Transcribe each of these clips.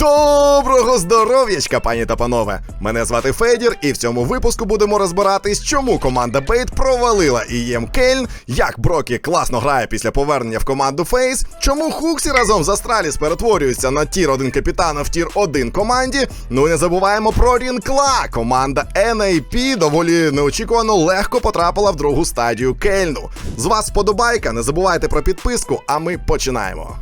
Доброго здоров'ячка, пані та панове! Мене звати Федір, і в цьому випуску будемо розбиратись, чому команда Бейт провалила ІЄМ Кельн, як Брокі класно грає після повернення в команду Фейс, чому Хуксі разом з Астраліс перетворюються на тір 1 капітана в тір 1 команді. Ну і не забуваємо про Рінкла. Команда NAP доволі неочікувано легко потрапила в другу стадію Кельну. З вас вподобайка, не забувайте про підписку, а ми починаємо.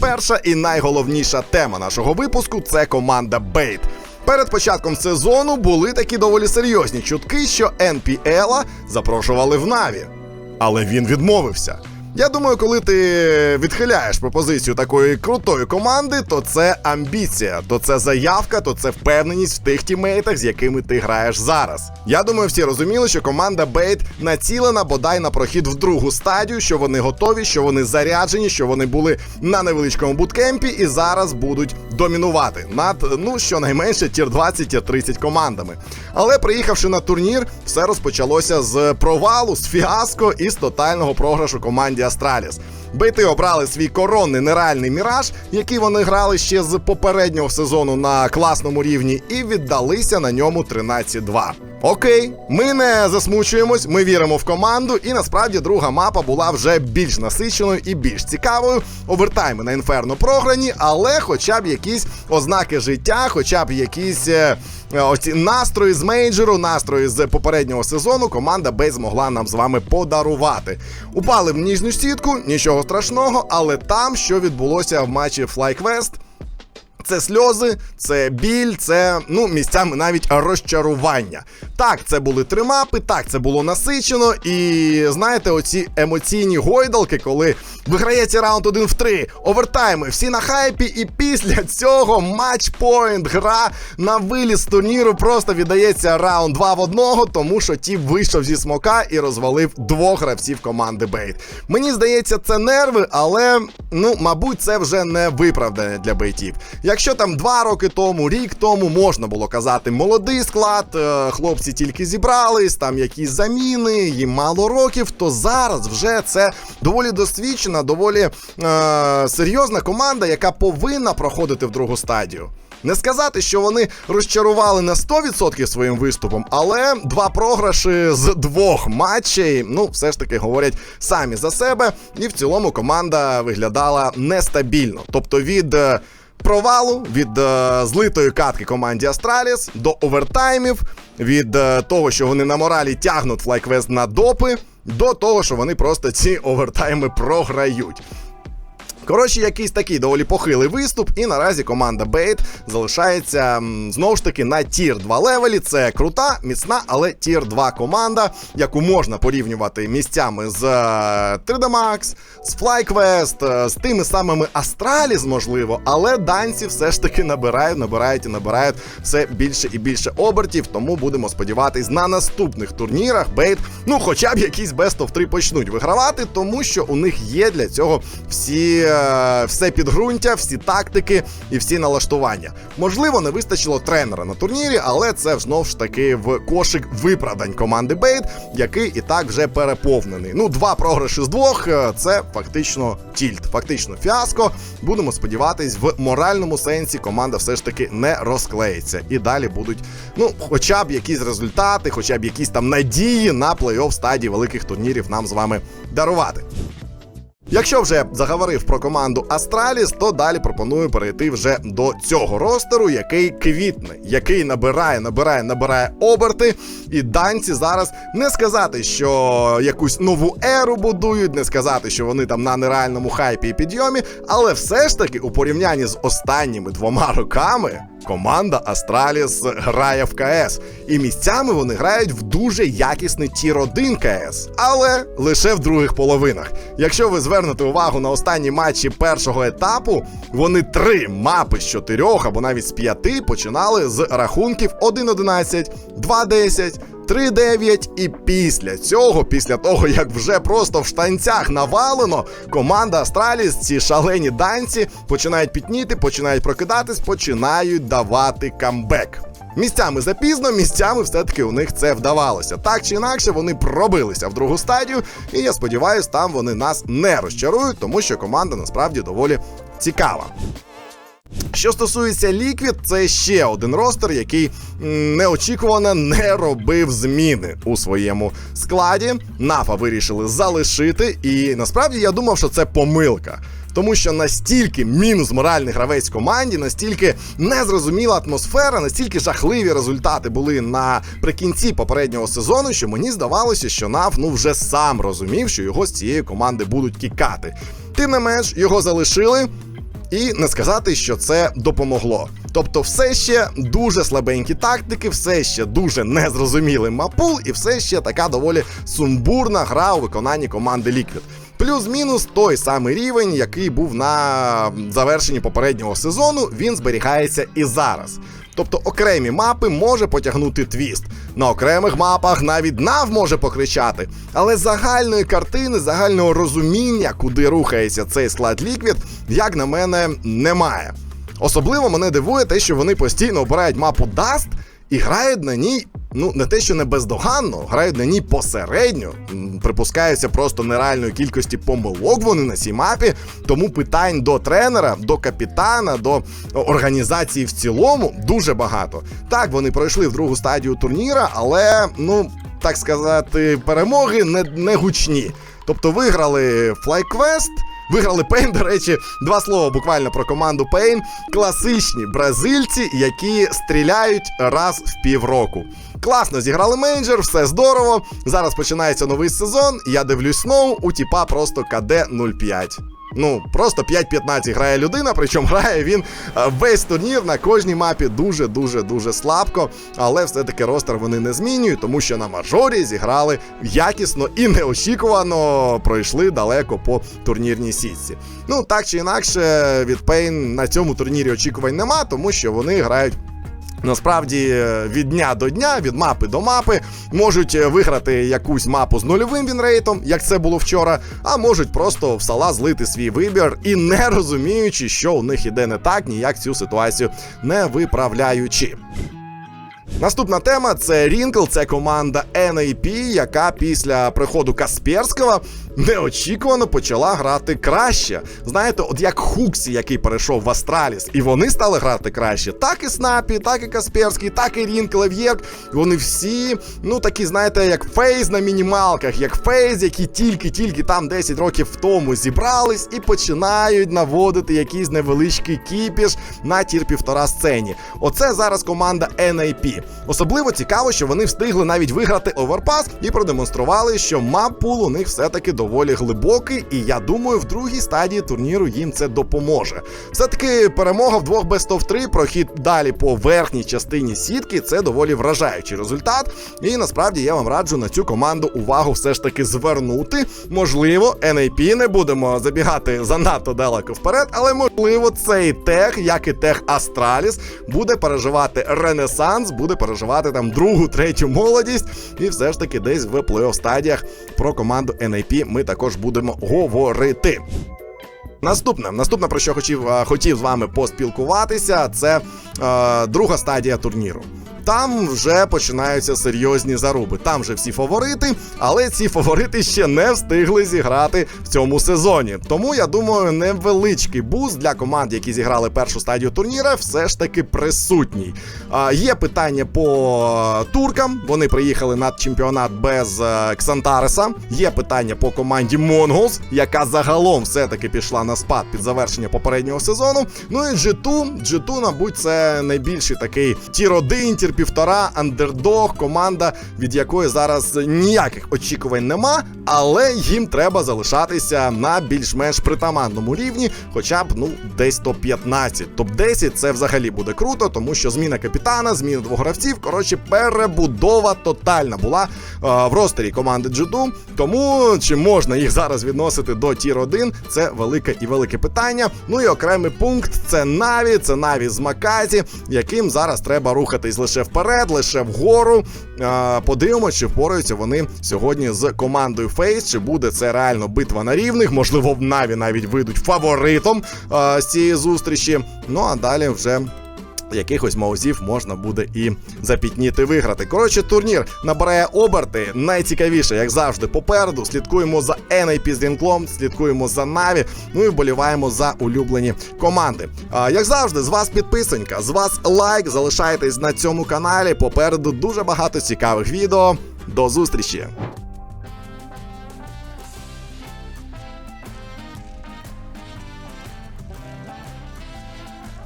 Перша і найголовніша тема нашого випуску це команда Бейт. Перед початком сезону були такі доволі серйозні чутки, що НПЛа запрошували в Наві. Але він відмовився. Я думаю, коли ти відхиляєш пропозицію такої крутої команди, то це амбіція, то це заявка, то це впевненість в тих тімейтах, з якими ти граєш зараз. Я думаю, всі розуміли, що команда Бейт націлена бодай на прохід в другу стадію, що вони готові, що вони заряджені, що вони були на невеличкому буткемпі і зараз будуть домінувати над ну щонайменше тір 20 тір 30 командами. Але приїхавши на турнір, все розпочалося з провалу, з фіаско і з тотального програшу команді Астраліс. Бейти обрали свій коронний нереальний міраж, який вони грали ще з попереднього сезону на класному рівні, і віддалися на ньому 13-2. Окей, ми не засмучуємось, ми віримо в команду, і насправді друга мапа була вже більш насиченою і більш цікавою. Овертайми на інферно програні, але хоча б якісь ознаки життя, хоча б якісь е, оці настрої з мейджору, настрої з попереднього сезону, команда Бей змогла нам з вами подарувати. Упали в ніжню сітку, нічого страшного, але там, що відбулося в матчі FlyQuest, це сльози, це біль, це ну місцями навіть розчарування. Так, це були три мапи, так це було насичено. І знаєте, оці емоційні гойдалки, коли виграється раунд 1 в 3, овертайми, всі на хайпі, і після цього матчпойнт, гра на виліз турніру просто віддається раунд 2 в 1, тому що ті вийшов зі смока і розвалив двох гравців команди Бейт. Мені здається, це нерви, але ну, мабуть, це вже не виправдане для бейтів. Якщо там два роки тому, рік тому можна було казати молодий склад, е, хлопці тільки зібрались, там якісь заміни, їм мало років, то зараз вже це доволі досвідчена, доволі е, серйозна команда, яка повинна проходити в другу стадію. Не сказати, що вони розчарували на 100% своїм виступом, але два програші з двох матчей, ну, все ж таки говорять самі за себе. І в цілому команда виглядала нестабільно. Тобто від. Провалу від е, злитої катки команді Астраліс до овертаймів, від е, того, що вони на моралі тягнуть флайквест на допи, до того, що вони просто ці овертайми програють. Коротше, якийсь такий доволі похилий виступ, і наразі команда Бейт залишається знову ж таки на тір 2 левелі. Це крута, міцна, але тір 2 команда, яку можна порівнювати місцями з е, 3D Max, з FlyQuest, е, з тими самими Astralis, можливо, але данці все ж таки набирають, набирають і набирають все більше і більше обертів. Тому будемо сподіватись на наступних турнірах Бейт, ну хоча б якісь Best of 3 почнуть вигравати, тому що у них є для цього всі. Е, все підґрунтя, всі тактики і всі налаштування. Можливо, не вистачило тренера на турнірі, але це знову ж таки в кошик виправдань команди Бейт, який і так вже переповнений. Ну, два програші з двох е, це фактично тільт, фактично фіаско. Будемо сподіватись, в моральному сенсі команда все ж таки не розклеїться. І далі будуть, ну, хоча б якісь результати, хоча б якісь там надії на плей-офф стадії великих турнірів нам з вами дарувати. Якщо вже заговорив про команду Астраліс, то далі пропоную перейти вже до цього ростеру, який квітне, який набирає, набирає, набирає оберти. І данці зараз не сказати, що якусь нову еру будують, не сказати, що вони там на нереальному хайпі і підйомі, але все ж таки у порівнянні з останніми двома роками. Команда Астраліс грає в КС, і місцями вони грають в дуже якісний тір 1 КС, але лише в других половинах. Якщо ви звернете увагу на останні матчі першого етапу, вони три мапи з чотирьох або навіть з п'яти починали з рахунків 1-11, 2-10, 3-9 і після цього, після того як вже просто в штанцях навалено, команда Астраліс, ці шалені данці, починають пітніти, починають прокидатись, починають давати камбек. Місцями запізно, місцями все-таки у них це вдавалося. Так чи інакше, вони пробилися в другу стадію, і я сподіваюся, там вони нас не розчарують, тому що команда насправді доволі цікава. Що стосується Liquid, це ще один ростер, який неочікувано не робив зміни у своєму складі. Нафа вирішили залишити, і насправді я думав, що це помилка. Тому що настільки мінус моральний гравець команді, настільки незрозуміла атмосфера, настільки жахливі результати були наприкінці попереднього сезону, що мені здавалося, що Нав ну вже сам розумів, що його з цієї команди будуть кікати. Тим не менш, його залишили. І не сказати, що це допомогло. Тобто, все ще дуже слабенькі тактики, все ще дуже незрозумілий мапул, і все ще така доволі сумбурна гра у виконанні команди Liquid. Плюс-мінус той самий рівень, який був на завершенні попереднього сезону, він зберігається і зараз. Тобто окремі мапи може потягнути твіст. На окремих мапах навіть нав може покричати. Але загальної картини, загального розуміння, куди рухається цей склад ліквід, як на мене, немає. Особливо мене дивує те, що вони постійно обирають мапу Dust і грають на ній. Ну, не те, що не бездоганно, грають на ній посередньо. М, Припускаються просто нереальної кількості помилок вони на цій мапі. Тому питань до тренера, до капітана, до організації в цілому дуже багато. Так, вони пройшли в другу стадію турніра, але ну так сказати, перемоги не, не гучні. Тобто виграли FlyQuest, Виграли Пейн, до речі, два слова буквально про команду Пейн. Класичні бразильці, які стріляють раз в півроку. Класно зіграли менеджер, все здорово. Зараз починається новий сезон. Я дивлюсь знову, у тіпа просто КД 05. Ну, просто 5-15 грає людина, причому грає він е, весь турнір на кожній мапі дуже-дуже дуже слабко. Але все-таки ростер вони не змінюють, тому що на мажорі зіграли якісно і неочікувано пройшли далеко по турнірній сітці. Ну, так чи інакше, від Пейн на цьому турнірі очікувань нема, тому що вони грають. Насправді е, від дня до дня, від мапи до мапи, можуть е, виграти якусь мапу з нульовим вінрейтом, як це було вчора, а можуть просто в сала злити свій вибір і не розуміючи, що у них іде не так, ніяк цю ситуацію не виправляючи. Наступна тема це Рінкл, це команда NAP, яка після приходу Касперського неочікувано почала грати краще. Знаєте, от як Хуксі, який перейшов в Астраліс, і вони стали грати краще. Так і Снапі, так і Касперський, так і Рінкл, Ев'єк. Вони всі, ну такі, знаєте, як Фейз на мінімалках, як Фейз, які тільки-тільки там 10 років тому зібрались і починають наводити якийсь невеличкий кіпіш на тір півтора сцені. Оце зараз команда NAP. Особливо цікаво, що вони встигли навіть виграти оверпас і продемонстрували, що мап-пул у них все-таки доволі глибокий, і я думаю, в другій стадії турніру їм це допоможе. Все-таки перемога в двох best of 3, прохід далі по верхній частині сітки це доволі вражаючий результат. І насправді я вам раджу на цю команду увагу все ж таки звернути. Можливо, NAP не будемо забігати занадто далеко вперед, але можливо цей тех, як і тех Астраліс, буде переживати ренесанс, буде переживати там другу, третю молодість, і все ж таки десь в плей-офф стадіях про команду NAP ми також будемо говорити. Наступне, наступне, про що хотів, хотів з вами поспілкуватися, це е, друга стадія турніру. Там вже починаються серйозні заруби. Там вже всі фаворити, але ці фаворити ще не встигли зіграти в цьому сезоні. Тому я думаю, невеличкий буст для команд, які зіграли першу стадію турніра, все ж таки присутній. А, є питання по туркам. Вони приїхали на чемпіонат без е, Ксантареса. Є питання по команді Монголс, яка загалом все-таки пішла на спад під завершення попереднього сезону. Ну і G2, G2, мабуть, це найбільший такий тір 1 тір півтора, андердог, команда, від якої зараз ніяких очікувань нема, але їм треба залишатися на більш-менш притаманному рівні, хоча б ну десь топ-15. Топ-10 це взагалі буде круто, тому що зміна капітана, зміна двох гравців. Коротше, перебудова тотальна була е, в ростері команди G2. Тому чи можна їх зараз відносити до тір 1, це велике і велике питання. Ну і окремий пункт це Наві, це Наві з Маказі, яким зараз треба рухатись лише вперед, лише вгору. Подивимося, чи впораються вони сьогодні з командою Фейс, чи буде це реально битва на рівних. Можливо, в Наві навіть вийдуть фаворитом з цієї зустрічі. Ну а далі вже. Якихось маузів можна буде і запітніти виграти. Коротше, турнір набирає оберти. Найцікавіше, як завжди, попереду. Слідкуємо за NIP з Дінклом, слідкуємо за Наві. Ну і вболіваємо за улюблені команди. А, як завжди, з вас підписонька, з вас лайк. Залишайтесь на цьому каналі. Попереду дуже багато цікавих відео. До зустрічі!